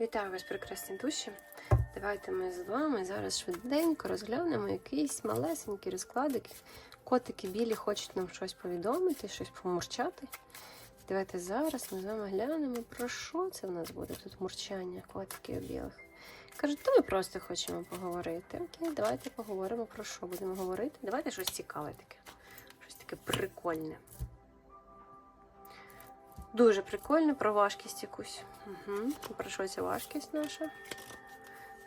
Вітаю вас, прекрасні душі. Давайте ми з вами зараз швиденько розглянемо якийсь малесенький розкладик. Котики білі хочуть нам щось повідомити, щось помурчати. Давайте зараз ми з вами глянемо, про що це в нас буде тут мурчання котиків білих. Кажуть, то ми просто хочемо поговорити. Окей, давайте поговоримо про що будемо говорити. Давайте щось цікаве таке. Щось таке прикольне. Дуже прикольно про важкість якусь. Угу. Про що ця важкість наша?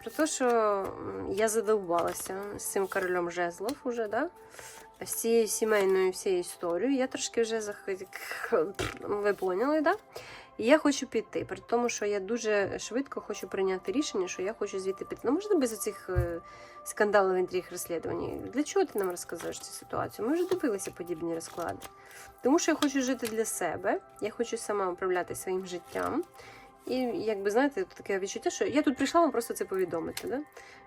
Про те, що я задовбалася з цим королем жезлов уже, да? з цією сімейною всією історією. Я трошки вже зах... ви поняли, да? І я хочу піти, при тому, що я дуже швидко хочу прийняти рішення, що я хочу звідти піти. Ну, можна без цих скандалів інтриг розслідувань. Для чого ти нам розказуєш цю ситуацію? Ми вже дивилися подібні розклади. Тому що я хочу жити для себе, я хочу сама управляти своїм життям. І, якби знаєте, таке відчуття, що я тут прийшла вам просто це повідомити. Да?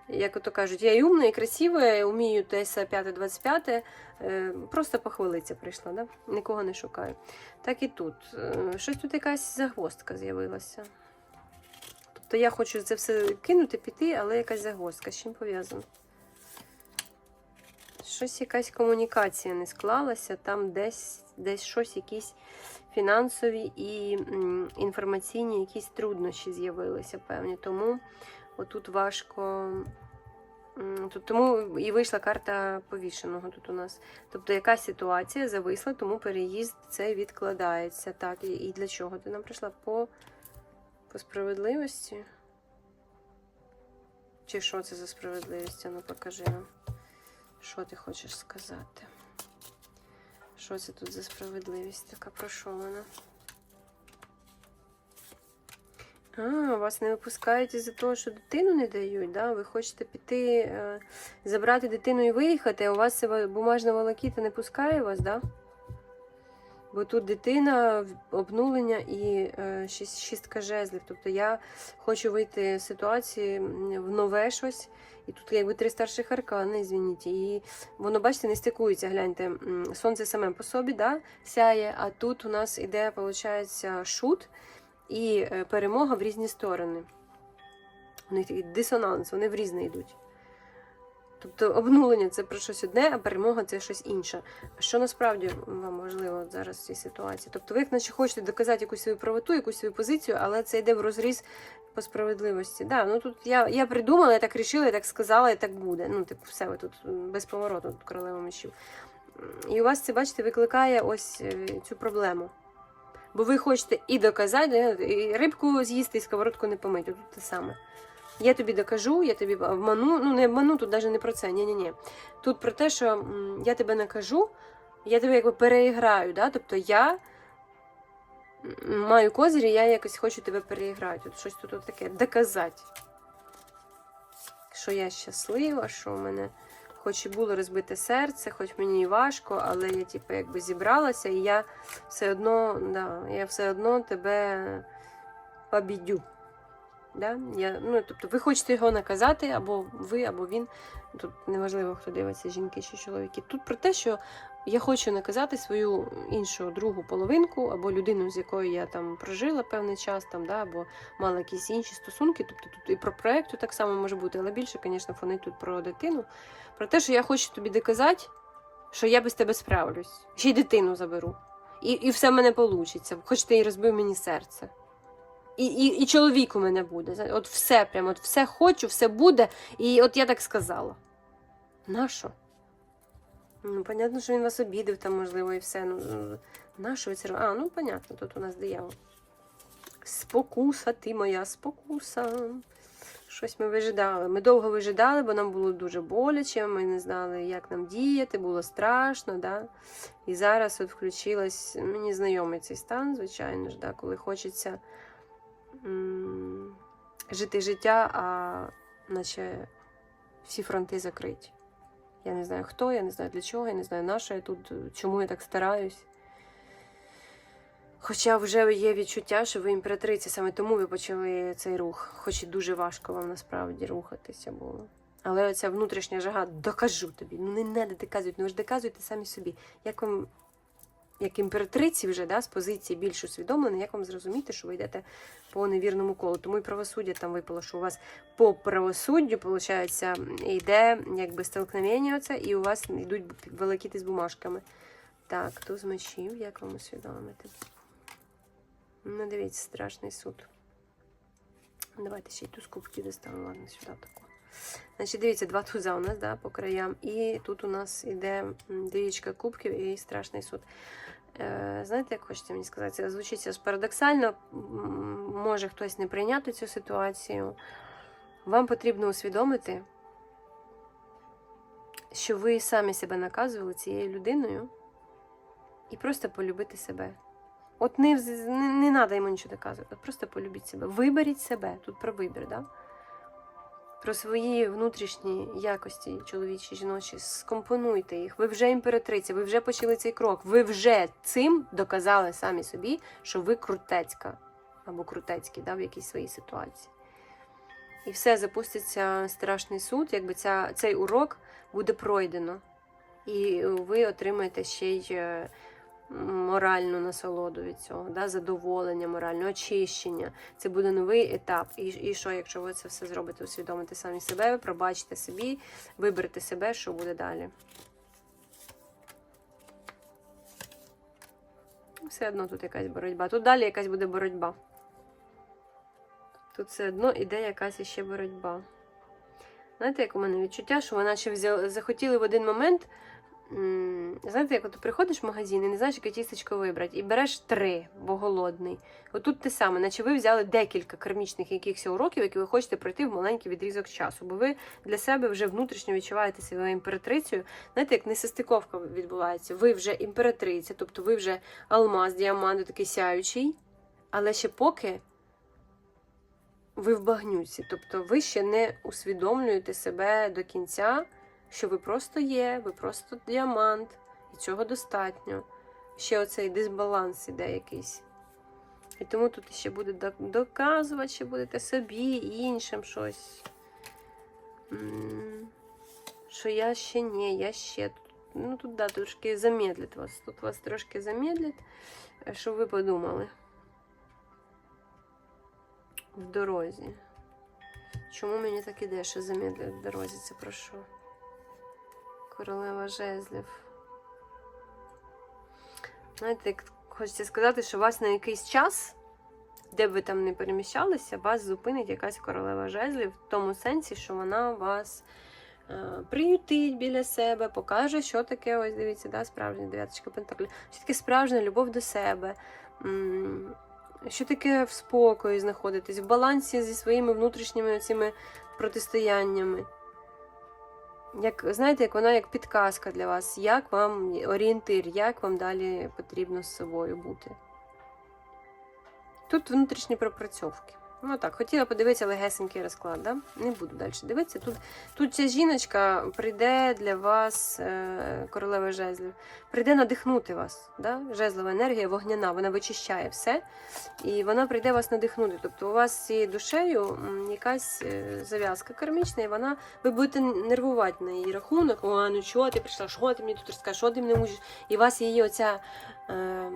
Як ото кажуть, я і умна, і красива, я вмію десь 5-25, е, просто похвалитися прийшла, да? нікого не шукаю. Так і тут. Щось тут якась загвоздка з'явилася. Тобто я хочу це все кинути, піти, але якась загвоздка. З чим пов'язано? Щось якась комунікація не склалася, там десь, десь щось, якісь фінансові і інформаційні якісь труднощі з'явилися, певні. Тому отут важко. Тут тому і вийшла карта повішеного тут у нас. Тобто якась ситуація зависла, тому переїзд цей відкладається. Так, і для чого ти нам прийшла? По, по справедливості? Чи що це за справедливість? Ну покажи нам. Що ти хочеш сказати? Що це тут за справедливість така? Про вона? А, вас не випускають із-за того, що дитину не дають, да? Ви хочете піти, е, забрати дитину і виїхати, а у вас бумажна волокіта не пускає вас, да? Бо тут дитина, обнулення і е, шістка жезлів. Тобто я хочу вийти з ситуації в нове щось. І тут якби три старших аркани, звініть. І воно, бачите, не стикується. Гляньте, сонце саме по собі да, сяє, а тут у нас іде, виходить, шут і е, перемога в різні сторони. У них такий дисонанс, вони в різне йдуть. Тобто обнулення це про щось одне, а перемога це щось інше. Що насправді вам важливо зараз в цій ситуації? Тобто ви, наче хочете доказати якусь свою правоту, якусь свою позицію, але це йде в розріз по справедливості. Да, ну тут я, я придумала, я так рішила, я так сказала, і так буде. Ну, типу, все, ви тут м, без повороту, тут королева мечів. І у вас це, бачите, викликає ось е, цю проблему. Бо ви хочете і доказати, і рибку з'їсти, і сковородку не помити. Тут те саме. Я тобі докажу, я тобі обману. Ну, не обману, тут навіть не про це. Ні-ні-ні. Тут про те, що я тебе накажу, я тебе якби переіграю. Да? Тобто я маю козирі, я якось хочу тебе переіграти. От щось тут таке доказати. Що я щаслива, що в мене хоч і було розбите серце, хоч мені і важко, але я типу, якби зібралася, і я все одно, да, я все одно тебе побідю. Да? Я, ну, тобто ви хочете його наказати, або ви, або він. Тут неважливо, хто дивиться, жінки чи чоловіки. Тут про те, що я хочу наказати свою іншу другу половинку, або людину, з якою я там прожила певний час, там, да, або мала якісь інші стосунки. Тобто тут і про проекту так само може бути, але більше, звісно, фонить тут про дитину. Про те, що я хочу тобі доказати, що я без тебе справлюсь. Ще й дитину заберу. І, і все в мене вийде, хоч ти і розбив мені серце. І, і, і чоловік у мене буде. От все прямо, от все хочу, все буде. І от я так сказала. Нащо? Ну, понятно, що він вас обідав там, можливо, і все. Ну, нащо ви це? А, ну, понятно, тут у нас диявол. Спокуса, ти моя спокуса. Щось ми вижидали. Ми довго вижидали, бо нам було дуже боляче, ми не знали, як нам діяти, було страшно. Да? І зараз от включилась, мені знайомий цей стан, звичайно ж, да, коли хочеться жити життя, а наче всі фронти закриті. Я не знаю хто, я не знаю для чого, я не знаю на що я тут, чому я так стараюсь. Хоча вже є відчуття, що ви імператриця, саме тому ви почали цей рух, хоч і дуже важко вам насправді рухатися було. Але оця внутрішня жага, докажу тобі. Ну не треба доказувати, ну ви ж доказуєте самі собі. Як вам як імператриці вже да, з позиції більш усвідомлені, як вам зрозуміти, що ви йдете по невірному колу. Тому і правосуддя там випало, що у вас по правосуддю, виходить, йде якби столкновення оце, і у вас йдуть великіти з бумажками. Так, туз мечів, як вам усвідомити? Ну, дивіться, страшний суд. Давайте ще й туз кубків достану, ладно, сюди таку. Значить, дивіться, два туза у нас да, по краям. І тут у нас іде м, двічка кубків і страшний суд. Е, знаєте, як хочете мені сказати? Це звучить зараз парадоксально. Може хтось не прийняти цю ситуацію. Вам потрібно усвідомити, що ви самі себе наказували цією людиною і просто полюбити себе. От не, не, не треба йому нічого доказувати, просто полюбіть себе. Виберіть себе. Тут про вибір, да? Про свої внутрішні якості, чоловічі, жіночі, скомпонуйте їх. Ви вже імператриця, ви вже почали цей крок. Ви вже цим доказали самі собі, що ви крутецька або крутецький да, в якійсь своїй ситуації. І все, запуститься страшний суд, якби ця, цей урок буде пройдено. І ви отримаєте ще й е, моральну насолоду від цього, да, задоволення, моральне очищення. Це буде новий етап. І, і що, якщо ви це все зробите, усвідомите самі себе, пробачите собі, виберете себе, що буде далі. Все одно тут якась боротьба. Тут далі якась буде боротьба. Тут все одно іде якась іще боротьба. Знаєте, як у мене відчуття, що ви наче захотіли в один момент. Знаєте, як ти приходиш в магазин і не знаєш, яке тістечко вибрати, і береш три, бо голодний. Отут те саме, наче ви взяли декілька кармічних якихось уроків, які ви хочете пройти в маленький відрізок часу, бо ви для себе вже внутрішньо відчуваєте себе імператрицею. Знаєте, як несостиковка відбувається. Ви вже імператриця, тобто ви вже алмаз, діамант, такий сяючий, але ще поки ви в багнюці. Тобто ви ще не усвідомлюєте себе до кінця, що ви просто є, ви просто діамант, і цього достатньо. Ще оцей дисбаланс іде якийсь. І тому тут ще буде доказувати, ще будете собі і іншим щось. Що я ще ні, я ще. Ну тут да, трошки замедлить вас. Тут вас трошки замедлить, е, щоб ви подумали в дорозі. Чому мені так іде, що замедлюють в дорозі? Це про що? Королева жезлів. Знаєте, хочеться сказати, що вас на якийсь час, де б ви там не переміщалися, вас зупинить якась королева жезлів в тому сенсі, що вона вас е, приютить біля себе, покаже, що таке, ось дивіться, да, справжня дев'яточка пентаклів, що таке справжня любов до себе. Що таке в спокої знаходитись, в балансі зі своїми внутрішніми цими протистояннями. Як, знаєте, як вона як підказка для вас, як вам орієнтир, як вам далі потрібно з собою бути. Тут внутрішні пропрацьовки. Ну так, хотіла подивитися легесенький розклад, да? не буду далі дивитися. Тут, тут ця жіночка прийде для вас, е, королева жезлів, прийде надихнути вас. Да? Жезлова енергія вогняна, вона вичищає все. І вона прийде вас надихнути. Тобто у вас з цією душею якась е, зав'язка кармічна, і вона ви будете нервувати на її рахунок. О, ну чого ти прийшла, що ти мені тут розкажеш, що ти мене мучиш? І у вас її оця. Е,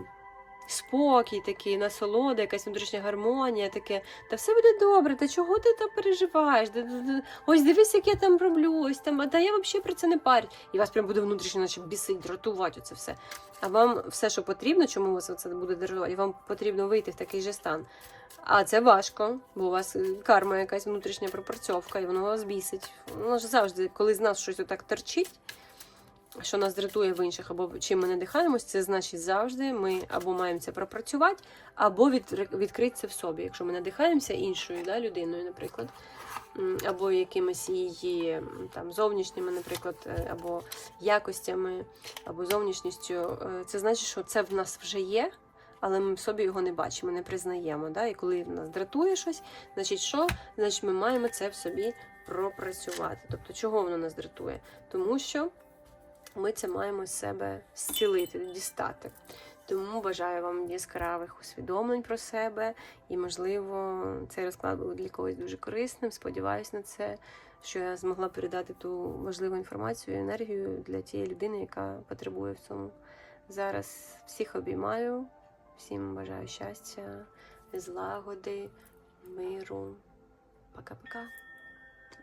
Спокій такий, насолода, якась внутрішня гармонія, таке. Та все буде добре, та чого ти там переживаєш? Ось дивись, як я там роблю, ось там, а та я взагалі про це не парю. І вас прям буде внутрішньо наче бісить, дратувати оце все. А вам все, що потрібно, чому вас це буде дратувати, вам потрібно вийти в такий же стан. А це важко, бо у вас е, карма якась внутрішня пропорцьовка, і воно вас бісить. Воно ж завжди, коли з нас щось отак торчить, що нас дратує в інших, або чим ми надихаємось, це значить завжди ми або маємо це пропрацювати, або від, відкрити це в собі. Якщо ми надихаємося іншою да, людиною, наприклад, або якимись її там зовнішніми, наприклад, е, або якостями, або зовнішністю, е, це значить, що це в нас вже є. Але ми в собі його не бачимо, не признаємо. Да? І коли нас дратує щось, значить що? Значить, ми маємо це в собі пропрацювати. Тобто, чого воно нас дратує? Тому що ми це маємо з себе зцілити, дістати. Тому бажаю вам яскравих усвідомлень про себе, і, можливо, цей розклад був для когось дуже корисним. Сподіваюсь на це, що я змогла передати ту важливу інформацію і енергію для тієї людини, яка потребує в цьому Зараз всіх обіймаю, всім бажаю щастя, злагоди, миру. Пока-пока.